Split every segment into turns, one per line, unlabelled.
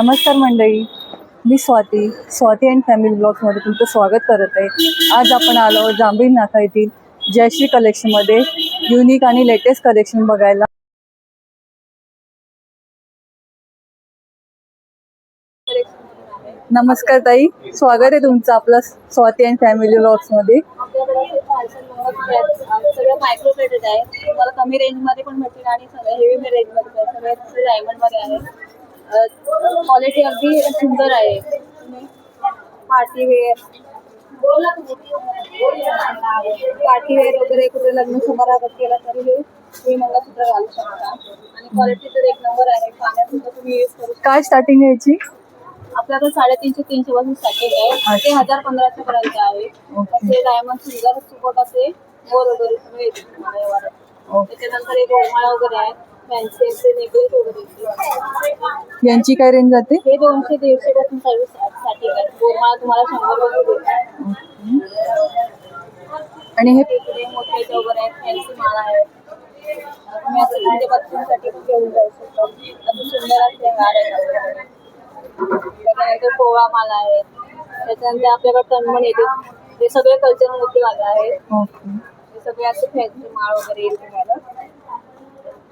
नमस्कार मंडळी मी स्वाती स्वाती अँड फॅमिली ब्लॉग्समध्ये तुमचं स्वागत करत आहे आज आपण आलो जांभी नाका येथील जयश्री कलेक्शनमध्ये युनिक आणि लेटेस्ट कलेक्शन बघायला नमस्कार ताई स्वागत आहे तुमचं आपलं स्वाती अँड फॅमिली ब्लॉग्समध्ये
सगळं मायक्रो आहे तुम्हाला कमी रेंजमध्ये पण भेटेल आणि सगळं हेवी रेंजमध्ये सगळ्यात डायमंडमध्ये आहे क्वालिटी भी सुंदर आहे पार्टी वेयर वगैरे कुठे लग्न समारंभात केला तरी हे
काय स्टार्टिंग यायची
आपल्याकडे साडेतीनशे तीनशे पासून स्टार्टिंग आहे अच्छा. ते हजार पंधराशे पर्यंत आहे डायमंड सुंदर
सुकोटाचे
त्याच्यानंतर एक ओमाळा वगैरे आहे फॅन्सी असे नेकलेस वगैरे येतील.
यांची काय रेंज जाते
हे दोनशे दीडशे पासून सर्विस साठी आहे बोरमा तुम्हाला शंभर रुपये
आणि हे
मोठे वगैरे आहेत फॅन्सी माल आहे तुम्ही असं तुमच्या बच्चांसाठी घेऊन जाऊ शकतो अजून सुंदर असते हार आहे त्याच्यानंतर पोळा माल आहे त्याच्यानंतर आपल्याकडे तनमण येते हे सगळे कल्चर मोठी माला आहेत
ओके.
हे सगळे असे फॅन्सी माळ वगैरे येते तुम्हाला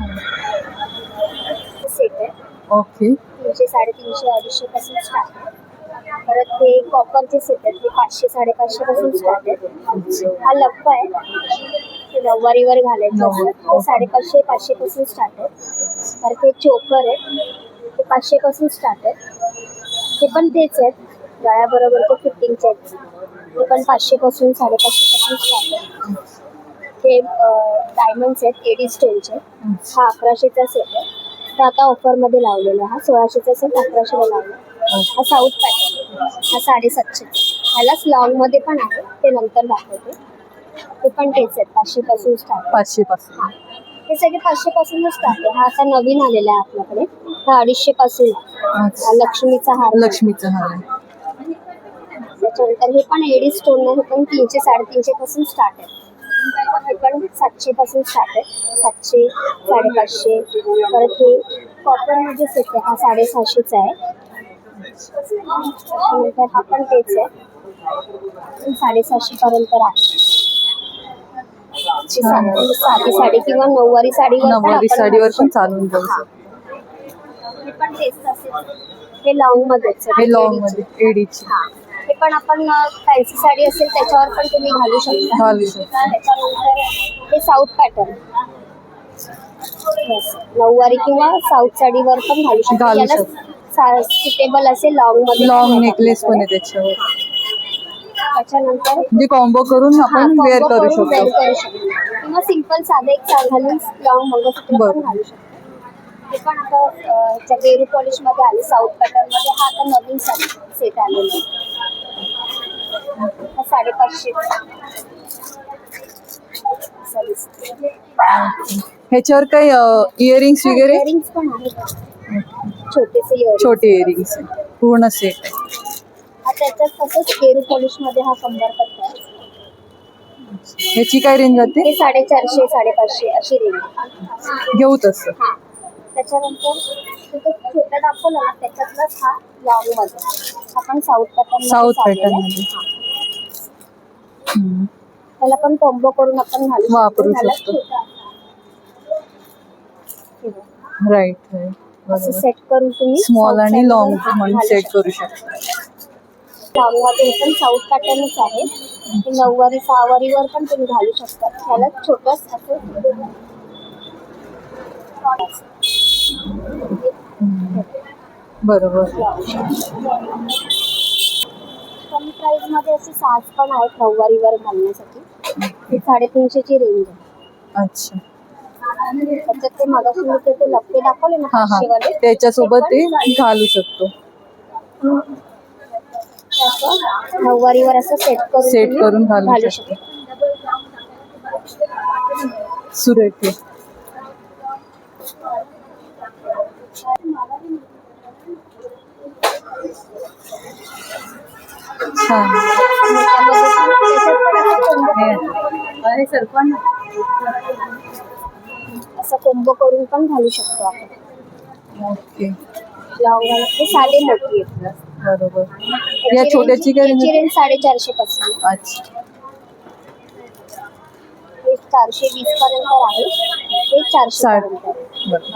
आहे
ओके
तीनशे साडेतीनशे अडीचशे पासून स्टार्ट परत हे कॉपरचे सेट आहेत ते पाचशे साडेपाचशे पासून स्टार्ट आहेत हा लप्पा आहे नऊवारीवर घालायचं असतं साडेपाचशे पाचशे पासून स्टार्ट आहे परत हे चोकर आहे ते पाचशे पासून स्टार्ट आहे ते पण तेच आहेत गळ्याबरोबर ते फिटिंगचे आहेत ते पण पाचशे पासून साडेपाचशे पासून स्टार्ट आहे हे डायमंड सेट एडी स्टोनचे हा अकराशेचा सेट आहे तर आता ऑफरमध्ये लावलेला हा सोळाशेचा सेट अकराशेला लावला हा साऊथ पॅटर्न हा साडेसातशे ह्यालाच लॉंगमध्ये पण आहे ते नंतर दाखवते ते पण तेच आहेत पाचशेपासून स्टार्ट
पाचशेपासून पासून
हे सगळे पाचशेपासूनच स्टार्ट आहे हा आता नवीन आलेला आहे आपल्याकडे हा अडीचशेपासून हा लक्ष्मीचा हार
लक्ष्मीचा हार आहे.
त्याच्यानंतर हे पण एडी स्टोन आहे हे पण तीनशे साडेतीनशे पासून स्टार्ट आहे पण सातशेपासून स्टार्ट आहे सातशे साडेपाचशे परत हे कॉपरमध्ये सेट आहे हा साडेसहाशेच आहे हा पण तेच आहे साडेसहाशेपर्यंत आहे साधी म्हणजे साडी किंवा नऊवारी साडी
नऊवारी साडीवर पण चालून जाऊ
हे पण तेच असेल हे लॉंग मध्येच
हे लॉंग मध्ये एडीची
हा हे पण साडी असेल त्याच्यावर पण तुम्ही घालू शकता
घालू शकता.
सुटेबल असे लॉंग मध्ये
नेकलेस कॉम्बो करून
हा,
आपण करू
सिंपल साधे एक साल पॉलिश मध्य साउथ पैटर्न मध्य नवीन सेट आलेला साडेपाचशे
ह्याच्यावर काही इयरिंग्स
इयरिंग्स पण आहेत छोटेसे earrings.
छोटे इयरिंग्स पूर्ण से आहे
हा त्याच्यात तसंच पॉलिश मध्ये हा कंबर पट्टा आहे.
ह्याची काय रेंज जाते
हे साडेचारशे अशी रेंज
घेऊ तसं
हा त्याच्यानंतर छोटा दाखवला ना त्याच्यातलाच हा लॉंग मध्ये आपण साऊथ पॅटर्न
South pattern मध्ये.
त्याला पण कॉम्बो करून आपण घालू
वापरू शकतो राईट राईट
असं सेट करू तुम्ही
स्मॉल आणि लॉंग म्हणून सेट करू शकता
लॉंगमध्ये पण साऊथ पॅटर्नच आहे नऊवारी सहावारीवर पण तुम्ही घालू शकता त्याला छोटस असं
बरोबर
कमी प्राइस मध्ये असे साज पण आहेत नऊवारीवर घालण्यासाठी साडेतीनशेची रेंज आहे
अच्छा त्याच्यासोबत ते घालू शकतो
नऊवारीवर असं सेट करून
घालू शकतो. सुरेख अच्छा। सर पण
असं
अच्छा.
चारशे वीस पर्यंत आहे ते चारशे पर्यंत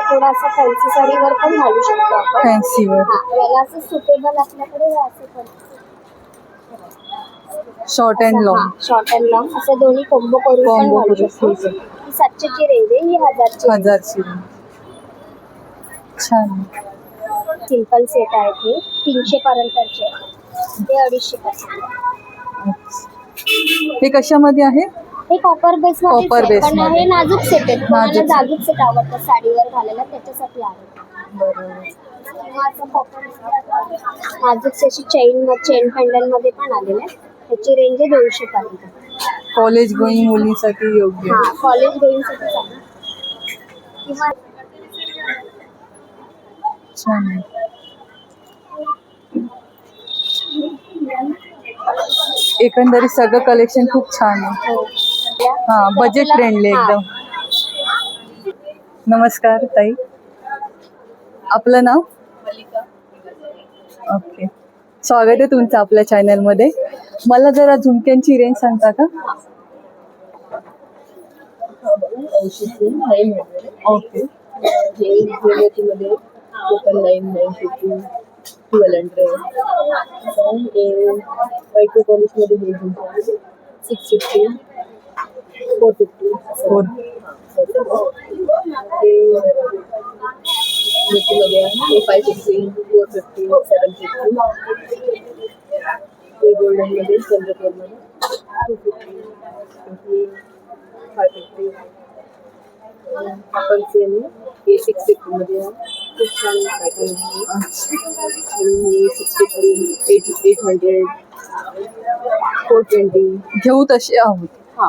थोडासा फॅन्सी साडीवर पण घालू शकतो आपण
फॅन्सीवर
हा याला असं सुटेबल आपल्याकडे
short and long
short and long असे दोन्ही कॉम्बो करून पण
Combo करू
शकतो
शकतो.
ही सातशेची रेंज आहे ही हजारची
हजारची छान
सिंपल सेट आहे ते तीनशे पर्यंतचे ते अडीचशे पर्यंत
अच्छा. हे कशामध्ये आहे
हे कॉपर बेस मध्ये
मध्ये.
नाजूक सेट
नाजूक
सेट साडीवर घालायला त्याच्यासाठी आहे नाजूक चेन चेन मध्ये पण आलेले त्याची रेंज आहे दोनशे पर्यंत
कॉलेज गोईंग मुलीसाठी योग्य
हा कॉलेज गोईंग साठी
एकंदरीत सगळं कलेक्शन खूप छान आहे
हा
बजेट फ्रेंडली एकदम नमस्कार ताई आपलं नाव ओके स्वागत आहे तुमचं आपल्या चॅनल मध्ये मला जरा झुमक्यांची रेंज सांगता का okay
six fifty four fifty four बिल्कुल हो गया ये five fifty four fifty seven fifty ये गोल्डन में भी चंद्र कलर में टू फिफ्टी फाइव फिफ्टी अपन से में ये सिक्स फिफ्टी में है कुछ साल पैटर्न है ये six fifty eight eight hundred four twenty
घेऊ तसे आहोत
हां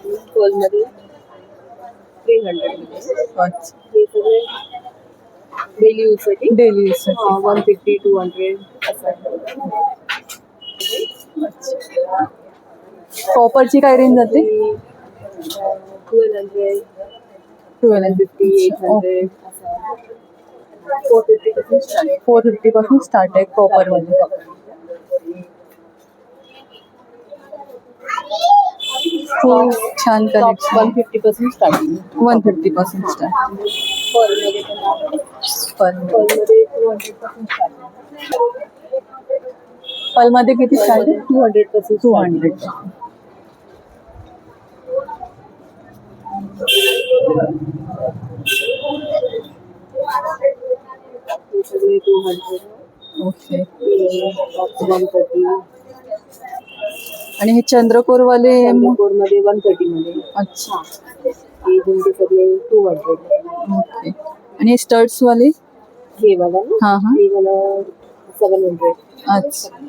गोल्ड
मरी three hundred daily use daily daily
use
हा one fifty two hundred copper
ची का रेंज आती
twelve hundred
twelve
fifty eight hundred four fifty पास start
four fifty start copper वाली खूप छान collection
one fifty percent starting
one fifty percent start
पर्लमध्ये पण आहे.
पर्ल
पर्लमध्ये टू हंड्रेड पर्सेंट स्टार्टिंग
मध्ये किती स्टार्ट आहे
two hundred percent
two hundred
two hundred
okay
one thirty
आणि हे चंद्रकोर वाले
चंद्रकोर मध्ये वन थर्टी मध्ये
अच्छा
टू हंड्रेड
ओके आणि हे स्टर्ट्स वाले
हे वाला
हा हा
हे सेवन हंड्रेड
अच्छा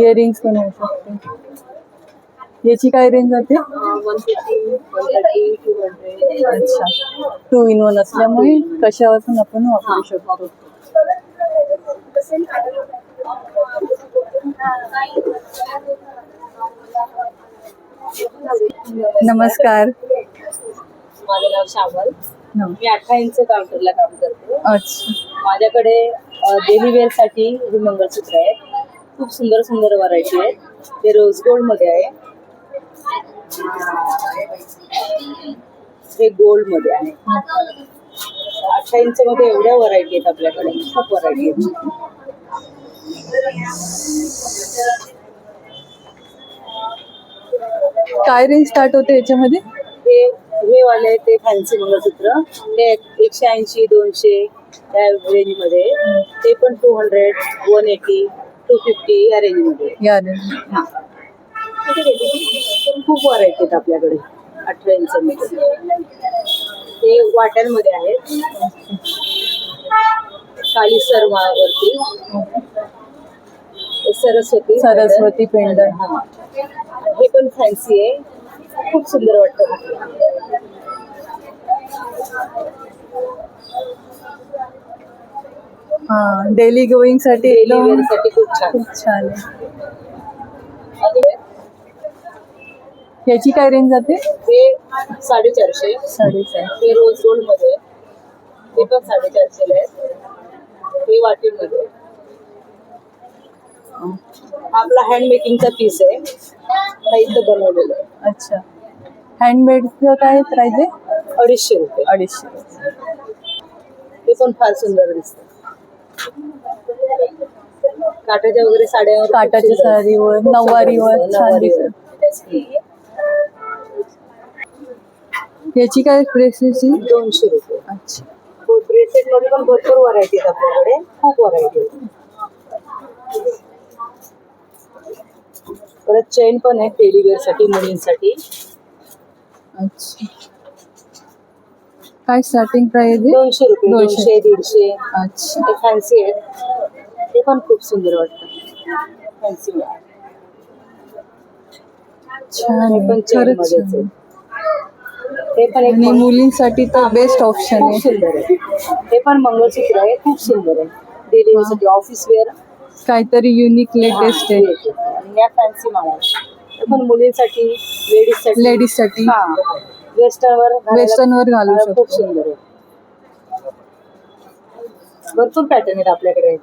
इयरिंग्स पण होऊ शकते याची काय रेंज जाते अच्छा टू इन वन असल्यामुळे कशावर पण आपण वापरू शकतो नमस्कार
माझं नाव
शावल
मी अठरा इंच काउंटरला काम करतो
अच्छा
माझ्याकडे डेली वेअर साठी हे मंगळसूत्र आहे खूप सुंदर सुंदर व्हरायटी आहेत ते रोज गोल्ड मध्ये आहे हे गोल्ड मध्ये आहे अठरा इंच मध्ये एवढ्या व्हरायटी आहेत आपल्याकडे खूप व्हरायटी आहेत
काय रेंज स्टार्ट होते याच्यामध्ये
हे हे वाले ते फॅन्सी मंगळसूत्र ते एकशे ऐंशी दोनशे त्या रेंजमध्ये ते पण two hundred one eighty two fifty या रेंजमध्ये
या रेंज
हा खूप व्हरायटी आहेत आपल्याकडे अठरा हे ते वाट्यांमध्ये आहेत काली सर्वावरती सरस्वती
सरस्वती पेंडर
हे पण फॅन्सी आहे खूप सुंदर वाटत
हा डेली गोईंग साठी एकदम
साठी खूप छान
खूप छान याची काय रेंज जाते
हे साडेचारशे
साडेचार
हे रोज गोल्ड मध्ये हे ते पण साडेचारशे आहे हे वाटीमध्ये आपला हँडमेकिंगचा मेकिंगचा पीस आहे इथं बनवलेलं
अच्छा हँडमेडचं काय प्राइस आहे
अडीचशे रुपये
अडीचशे
ते पण फार सुंदर दिसतं काटाच्या वगैरे साड्या
काटाच्या साडीवर नऊवारीवर छान नऊवारीवर. दिसत याची काय प्रेसची
दोनशे रुपये
अच्छा
ब्रेसेट मध्ये पण भरपूर व्हरायटी आहेत आपल्याकडे खूप व्हरायटी परत चेन पण आहे टेरीवेअर साठी मुलींसाठी
अच्छा. काय स्टार्टिंग प्राइस आहे
दोनशे रुपये
दोनशे.
दीडशे
अच्छा
ते फॅन्सी आहेत ते पण खूप सुंदर वाटतं फॅन्सी
छान
पण
खरंच
ते पण एक
आणि मुलींसाठी तर बेस्ट ऑप्शन आहे
ते पण मंगळसूत्र आहे खूप सुंदर आहे डेली ऑफिस वेअर
काहीतरी युनिक लेटेस्ट आहे
फॅन्सी पण मुलींसाठी लेडीज साठी वेस्टर्न वर
घालू
शकतो खूप सुंदर आहे भरपूर पॅटर्न आहेत आपल्याकडे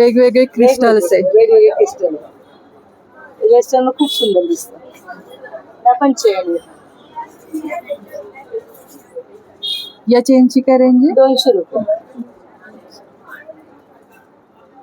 वेगवेगळे क्रिस्टल्स आहेत
वेगवेगळे क्रिस्टल वेस्टर्न खूप सुंदर दिसतं त्या पण चेन
या चेनची काय रेंज आहे
दोनशे रुपये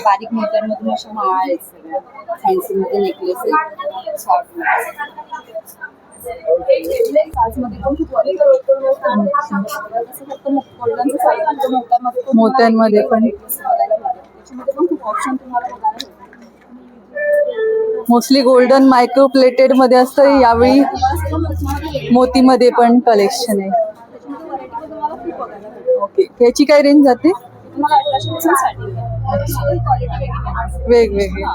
बारीक मोत्यांमधून अशा माळा आहेत सगळ्या फॅन्सीमध्ये नेकलेस आहेत मोत्यांमध्ये पण
मोस्टली गोल्डन मायक्रो प्लेटेड मध्ये असत यावेळी मोती मध्ये पण कलेक्शन आहे ओके याची काय रेंज जाते वेगवेगळे
हा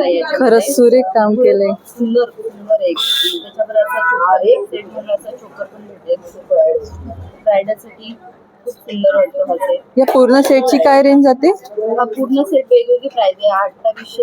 आहे
खरंच सुरेख काम केलंय
सुंदर सुंदर एक त्याच्यावर
पूर्ण सेटची काय रेंज जाते
पूर्ण सेट वेगवेगळी प्राइस आहे आठ आहे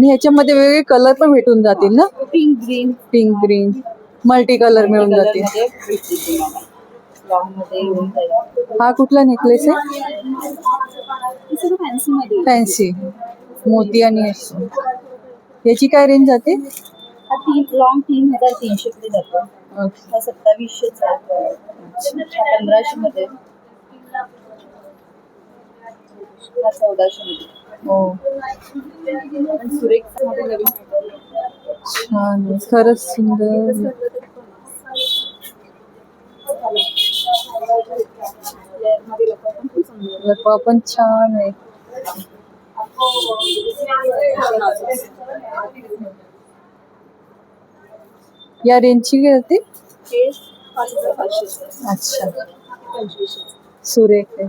आणि ह्याच्यामध्ये वेगवेगळे कलर पण भेटून जातील ना
pink green
pink green multi colour मिळून जातील हा कुठला नेकलेस आहे
फॅन्सी
मोती आणि याची काय रेंज जाते
लॉंग तीन हजार तीनशे सत्तावीसशे पंधराशे मध्ये चौदाशे मध्ये
हो
अच्छा,
छान खरंच सुंदर गरबा पण छान आहे या रेंजची किती अच्छा सुरेख आहे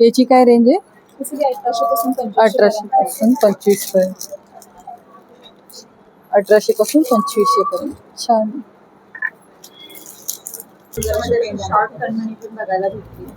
याची काय रेंज आहे
अठराशे पासून
पंचवीस पर्यंत अठराशे पासून पंचवीसशे पर्यंत छान
बघायला भेटते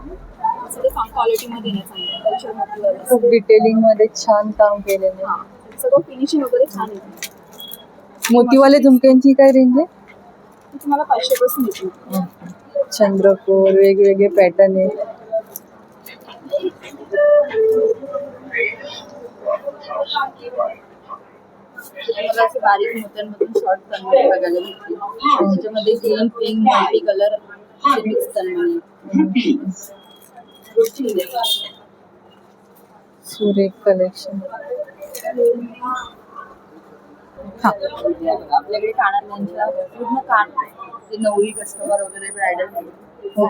खूप डिटेलिंग मध्ये छान काम केलेलं
सगळं फिनिशिंग वगैरे छान आहे
मोतीवाले झुमक्यांची काय रेंज आहे
ती तुम्हाला पाचशेपासून येते
चंद्रकोर वेगवेगळे पॅटर्न आहेत
मला असे बारीक मोत्यांमधून शॉर्ट करणारे बघायला भेटतील हम्म. त्याच्यामध्ये green pink multi colour mix करणारे
सुरेख कलेक्शन
आपल्याकडे पूर्ण कान ते नवरी कस्टमर वगैरे हो.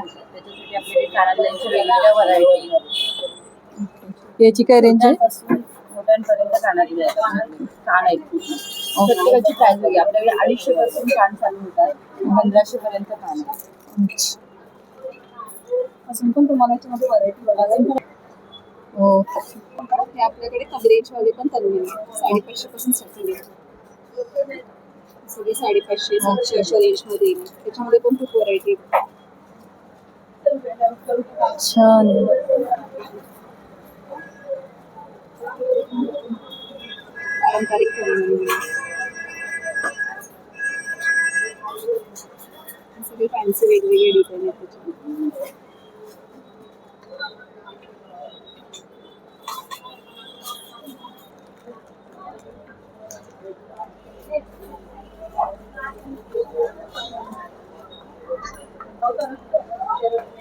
याची काय रेंज आहे
मोठ्यांपर्यंत कान आहेत आपल्याकडे अडीचशे पासून कान चालू होतात पंधराशे पर्यंत कान अजून पण तुम्हाला याच्यामध्ये व्हरायटी बघायला
हे
आपल्याकडे कवरेज वाले पण तलवार आहेत साडेपाचशे पासून स्टार्टिंग आहे सगळे साडेपाचशे सातशे अशा रेंज मध्ये येईल त्याच्यामध्ये पण खूप व्हरायटी
छान
पारंपरिक सगळे फॅन्सी वेगवेगळे डिझाईन आहेत त्याच्यामध्ये Altyazı M.K.